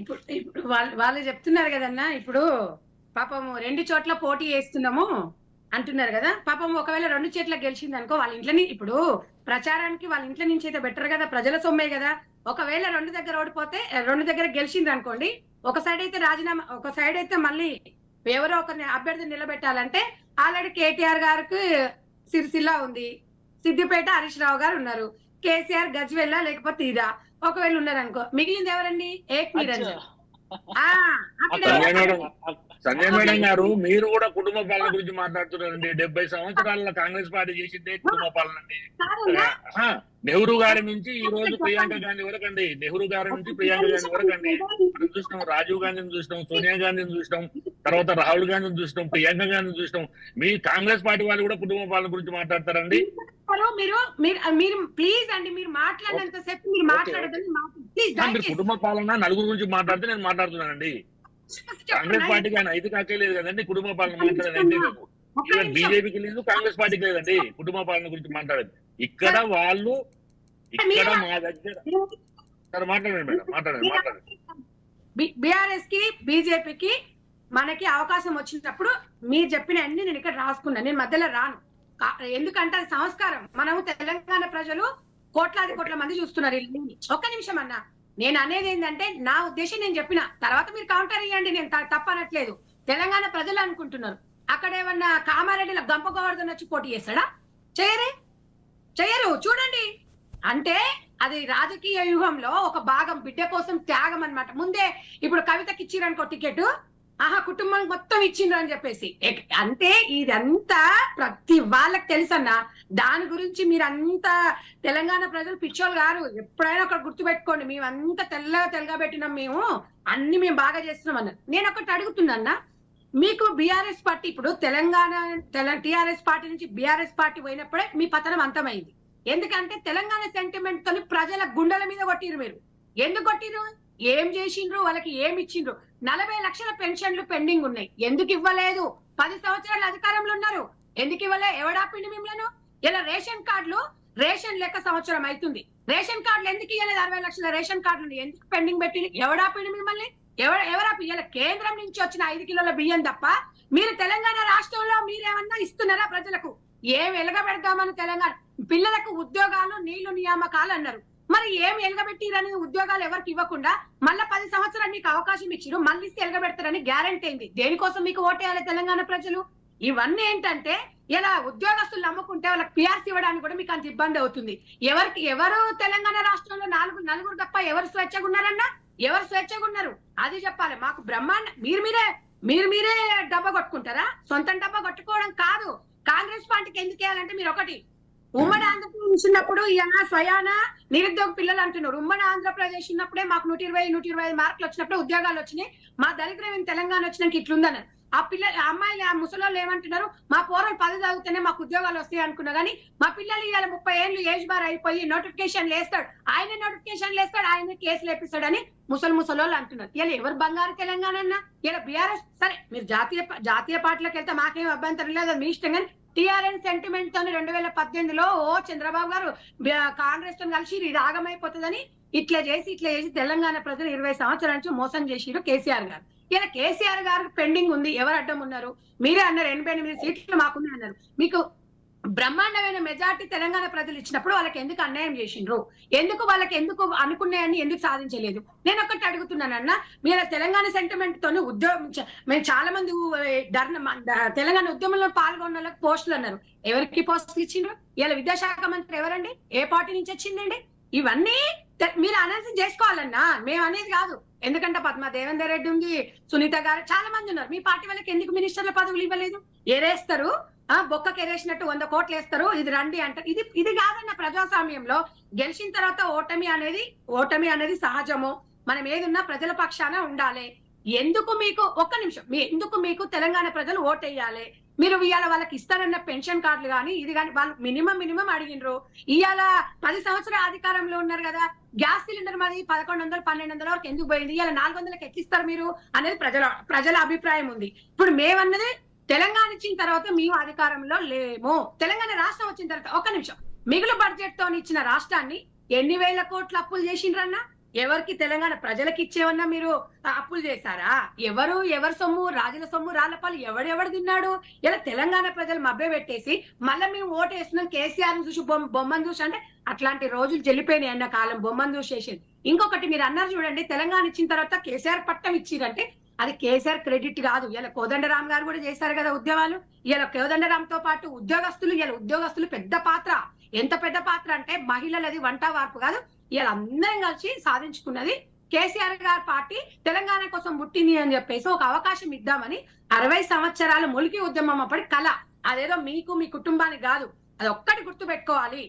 ఇప్పుడు ఇప్పుడు వాళ్ళు వాళ్ళు చెప్తున్నారు కదన్నా ఇప్పుడు పాపం రెండు చోట్ల పోటీ వేస్తున్నాము అంటున్నారు కదా. పాపం ఒకవేళ రెండు చోట్ల గెలిచింది అనుకో వాళ్ళ ఇంట్లో ఇప్పుడు ప్రచారానికి వాళ్ళ ఇంట్లో నుంచి అయితే బెటర్ కదా ప్రజల సొమ్మే కదా. ఒకవేళ రెండు దగ్గర ఓడిపోతే రెండు దగ్గర గెలిచింది అనుకోండి ఒక సైడ్ అయితే రాజీనామా ఒక సైడ్ అయితే మళ్ళీ ఎవరో ఒకరిని అభ్యర్థిని నిలబెట్టాలంటే ఆల్రెడీ కేటీఆర్ గారికి సిరిసిల్ల ఉంది. సిద్దిపేట హరీష్ రావు గారు ఉన్నారు. కేసీఆర్ గజ్వెల్ల లేకపోతే ఇదా? ఒకవేళ ఉన్నారు అనుకో మిగిలింది ఎవరండి? ఏక్ నిరంజన్ సంజయ్ మేడం గారు మీరు కూడా కుటుంబ పాలన గురించి మాట్లాడుతున్నారండి. డెబ్బై సంవత్సరాల కాంగ్రెస్ పార్టీ చేసిందే కుటుంబ పాలన అండి నెహ్రూ గారి నుంచి ఈ రోజు ప్రియాంక గాంధీ వరకు అండి. నెహ్రూ గారి నుంచి ప్రియాంక గాంధీ వరకు అండి. మనం చూసినాం రాజీవ్ గాంధీని చూసినాం సోనియా గాంధీని చూసినాం తర్వాత రాహుల్ గాంధీని చూసినాం ప్రియాంక గాంధీని చూసినాం. మీ కాంగ్రెస్ పార్టీ వాళ్ళు కూడా కుటుంబ పాలన గురించి మాట్లాడతారండి. హలో, మీరు మీరు ప్లీజ్ అండి మీరు మాట్లాడినంత సేపు మీరు మాట్లాడదని ప్లీజ్ కుటుంబ పాలన నలుగురు గురించి మాట్లాడితే నేను మాట్లాడుతున్నానండి. కాంగ్రెస్ పార్టీకి ఆయన ఐదు కాకే లేదు కదండి కుటుంబ పాలన మాట్లాడేది అయితే లేదు ఈవెన్ బీజేపీకి లేదు కాంగ్రెస్ పార్టీకి లేదండి కుటుంబ పాలన గురించి మాట్లాడేది. ఇక్కడ వాళ్ళు ఇక్కడ మా దగ్గర సరే మాట్లాడండి మేడం మాట్లాడండి మాట్లాడండి. బిఆర్ఎస్కి బీజేపీకి మనకి అవకాశం వచ్చినప్పుడు మీరు చెప్పిన అన్ని నేను ఇక్కడ రాసుకున్నాను నేను మధ్యలో రాను. ఎందుకంటే అది సంస్కారం. మనము తెలంగాణ ప్రజలు కోట్లాది కోట్ల మంది చూస్తున్నారు ఒక్క నిమిషం అన్న. నేను అనేది ఏంటంటే నా ఉద్దేశం నేను చెప్పిన. తర్వాత మీరు కౌంటర్ ఇవ్వండి నేను తప్పనట్లేదు. తెలంగాణ ప్రజలు అనుకుంటున్నారు. అక్కడ ఏమన్నా కామారెడ్డిలో గంప గోవర్ధన్ వచ్చి పోటీ చేస్తాడా? చేయరే. చేయరు. చూడండి. అంటే అది రాజకీయ వ్యూహంలో ఒక భాగం బిడ్డ కోసం త్యాగం అన్నమాట. ముందే ఇప్పుడు కవితకి ఇచ్చిరనుకో టికెట్ ఆహా కుటుంబానికి మొత్తం ఇచ్చిండ్రు అని చెప్పేసి. అంటే ఇదంతా ప్రతి వాళ్ళకి తెలుసన్నా దాని గురించి మీరంతా తెలంగాణ ప్రజలు పిచ్చోళ్ళు గారు ఎప్పుడైనా ఒకటి గుర్తుపెట్టుకోండి మేము తెల్లగా తెల్లగా పెట్టినాం మేము అన్ని మేము బాగా చేస్తున్నాం అన్నారు. నేను ఒకటి అడుగుతున్నా మీకు బీఆర్ఎస్ పార్టీ ఇప్పుడు తెలంగాణ టిఆర్ఎస్ పార్టీ నుంచి బీఆర్ఎస్ పార్టీ పోయినప్పుడే మీ పతనం అంతమైంది. ఎందుకంటే తెలంగాణ సెంటిమెంట్ తోని ప్రజల గుండెల మీద కొట్టిరు మీరు. ఎందుకు కొట్టిరు ఏం చేసిండ్రు? వాళ్ళకి ఏమి ఇచ్చిండ్రు? నలభై లక్షల పెన్షన్లు పెండింగ్ ఉన్నాయి. ఎందుకు ఇవ్వలేదు? పది సంవత్సరాలు అధికారంలో ఉన్నారు. ఎందుకు ఇవ్వలే? ఎవడాపిండి మిమ్మల్ని? ఇలా రేషన్ కార్డులు రేషన్ లెక్క సంవత్సరం అవుతుంది రేషన్ కార్డులు ఎందుకు ఇవ్వలేదు? అరవై లక్షల రేషన్ కార్డులు ఎందుకు పెండింగ్ పెట్టి ఎవడాపిండి మిమ్మల్ని? ఎవరు ఎవరా ఇలా కేంద్రం నుంచి వచ్చిన ఐదు కిలోల బియ్యం తప్ప మీరు తెలంగాణ రాష్ట్రంలో మీరేమన్నా ఇస్తున్నారా ప్రజలకు? ఏం వెలగబెడదామని తెలంగాణ పిల్లలకు ఉద్యోగాలు నీళ్ళు నియామకాలు అన్నారు. మరి ఏం ఎలగబెట్టిరని ఉద్యోగాలు ఎవరికి ఇవ్వకుండా మళ్ళా పది సంవత్సరాలు మీకు అవకాశం ఇచ్చిరు మళ్ళీ ఇస్తే ఎలగబెడతారని గ్యారంటీ అయింది దేనికోసం మీకు ఓటేయాలి తెలంగాణ ప్రజలు? ఇవన్నీ ఏంటంటే ఇలా ఉద్యోగస్తులు నమ్ముకుంటే వాళ్ళకి పిఆర్సీ ఇవ్వడానికి కూడా మీకు అంత ఇబ్బంది అవుతుంది. ఎవరికి ఎవరు తెలంగాణ రాష్ట్రంలో నాలుగు నలుగురు తప్ప ఎవరు స్వేచ్ఛగా ఉన్నారన్నా? ఎవరు స్వేచ్ఛగా ఉన్నారు? అది చెప్పాలి. మాకు బ్రహ్మాండ మీరు మీరే మీరు మీరే డబ్బా కొట్టుకుంటారా? సొంతం డబ్బా కొట్టుకోవడం కాదు. కాంగ్రెస్ పార్టీకి ఎందుకు వేయాలంటే మీరు ఒకటి ఉమ్మడి ఆంధ్రప్రదేశ్ ఉన్నప్పుడు ఈయన స్వయాన నిరుద్యోగ పిల్లలు అంటున్నారు. ఉమ్మడి ఆంధ్రప్రదేశ్ ఉన్నప్పుడే మాకు నూట ఇరవై నూట ఇరవై ఐదు మార్కులు వచ్చినప్పుడు ఉద్యోగాలు వచ్చినాయి. మా దరిద్రమైన తెలంగాణ వచ్చినాక ఇట్లుందని. ఆ పిల్ల ఆ అమ్మాయిలు ఆ ముసలోళ్ళు ఏమంటున్నారు? మా పోరలు పది చదివితేనే మాకు ఉద్యోగాలు వస్తాయి అనుకున్నా కానీ మా పిల్లలు ఇవాళ ముప్పై ఏళ్ళు ఏజ్ బార్ అయిపోయి నోటిఫికేషన్ లేస్తాడు ఆయన నోటిఫికేషన్ లేస్తాడు ఆయన కేసులు లేపిస్తాడని ముసలి ముసలోళ్ళు అంటున్నారు. ఇలా ఎవరు బంగారు తెలంగాణ అన్న? ఇలా బీఆర్ఎస్ సరే మీరు జాతీయ జాతీయ పార్టీలకు వెళ్తే మాకేం అభ్యంతరం లేదు మీ ఇష్టం కానీ టిఆర్ఎన్ సెంటిమెంట్ తోని రెండు వేల పద్దెనిమిదిలో ఓ చంద్రబాబు గారు కాంగ్రెస్తో కలిసి ఇది రాగమైపోతుందని ఇట్లా చేసి ఇట్లా చేసి తెలంగాణ ప్రజలు ఇరవై సంవత్సరాల నుంచి మోసం చేసిరు కేసీఆర్ గారు. ఇలా కేసీఆర్ గారు పెండింగ్ ఉంది. ఎవరు అడ్డం ఉన్నారు? మీరే అన్నారు ఎనభై ఎనిమిది సీట్లు మాకుంది అన్నారు మీకు బ్రహ్మాండమైన మెజార్టీ తెలంగాణ ప్రజలు ఇచ్చినప్పుడు వాళ్ళకి ఎందుకు అన్యాయం చేసిండ్రు? ఎందుకు వాళ్ళకి ఎందుకు అనుకున్నాయని ఎందుకు సాధించలేదు? నేను ఒకటి అడుగుతున్నానన్న మీరు తెలంగాణ సెంటిమెంట్ తోని ఉద్యోగం మేము చాలా మంది ధర్న తెలంగాణ ఉద్యమంలో పాల్గొన్న వాళ్ళకి పోస్టులు అన్నారు. ఎవరికి పోస్టులు ఇచ్చిండ్రు? ఇలా విద్యాశాఖ మంత్రి ఎవరండి? ఏ పార్టీ నుంచి వచ్చిందండి? ఇవన్నీ తె- మీరు అనాలిసిస్ చేసుకోవాలన్నా మేము అనేది కాదు. ఎందుకంటే పద్మా దేవేందర్ రెడ్డి ఉంది సునీత గారు చాలా మంది ఉన్నారు. మీ పార్టీ వాళ్ళకి ఎందుకు మినిస్టర్ల పదవులు ఇవ్వలేదు? ఏరేస్తారు? ఆ బొక్క ఎరేసినట్టు వంద కోట్లు వేస్తారు. ఇది రండి అంటారు ఇది ఇది కాదన్న ప్రజాస్వామ్యంలో గెలిచిన తర్వాత ఓటమి అనేది ఓటమి అనేది సహజము. మనం ఏదున్నా ప్రజల పక్షాన ఉండాలి. ఎందుకు మీకు ఒక్క నిమిషం మీ ఎందుకు మీకు తెలంగాణ ప్రజలు ఓటేయాలి? మీరు ఇవాళ వాళ్ళకి ఇస్తారన్న పెన్షన్ కార్డులు కానీ ఇది కానీ వాళ్ళు మినిమం మినిమం అడిగినరు ఇవాళ పది సంవత్సరాల అధికారంలో ఉన్నారు కదా గ్యాస్ సిలిండర్ మాది పదకొండు వందలు పన్నెండు వందల వరకు ఎందుకు పోయింది? ఇవాళ నాలుగు వందలకి ఎక్కిస్తారు మీరు? అనేది ప్రజల ప్రజల అభిప్రాయం ఉంది. ఇప్పుడు మేమన్నది తెలంగాణ ఇచ్చిన తర్వాత మేము అధికారంలో లేము. తెలంగాణ రాష్ట్రం వచ్చిన తర్వాత ఒక నిమిషం. మిగులు బడ్జెట్తో ఇచ్చిన రాష్ట్రాన్ని ఎన్ని వేల కోట్ల అప్పులు చేసిండ్రన్నా? ఎవరికి తెలంగాణ ప్రజలకి ఇచ్చేవన్నా మీరు అప్పులు చేశారా? ఎవరు ఎవరి సొమ్ము రాజుల సొమ్ము రాళ్ళపాలు ఎవడెవడు తిన్నాడు? ఇలా తెలంగాణ ప్రజలు మభ్య పెట్టేసి మళ్ళీ మేము ఓటు వేస్తున్నాం కేసీఆర్ చూసి బొమ్మ బొమ్మను చూసి అంటే అట్లాంటి రోజులు చెల్లిపోయినాయి అన్న కాలం బొమ్మను చూసేసింది ఇంకొకటి మీరు అన్నారు చూడండి తెలంగాణ ఇచ్చిన తర్వాత కేసీఆర్ పట్టం ఇచ్చిరంటే అది కేసీఆర్ క్రెడిట్ కాదు. ఇలా కోదండరామ్ గారు కూడా చేశారు కదా ఉద్యమాలు. ఇలా కోదండరామ్తో పాటు ఉద్యోగస్తులు ఇలా ఉద్యోగస్తులు పెద్ద పాత్ర. ఎంత పెద్ద పాత్ర అంటే మహిళలది వంట వార్పు కాదు. ఇలా అందరం కలిసి సాధించుకున్నది కేసీఆర్ గారి పార్టీ. తెలంగాణ కోసం పుట్టింది అని చెప్పేసి ఒక అవకాశం ఇద్దామని అరవై సంవత్సరాలు మొలికి ఉద్యమం అప్పటి కళ. అదేదో మీకు మీ కుటుంబానికి కాదు. అది ఒక్కటి గుర్తు పెట్టుకోవాలి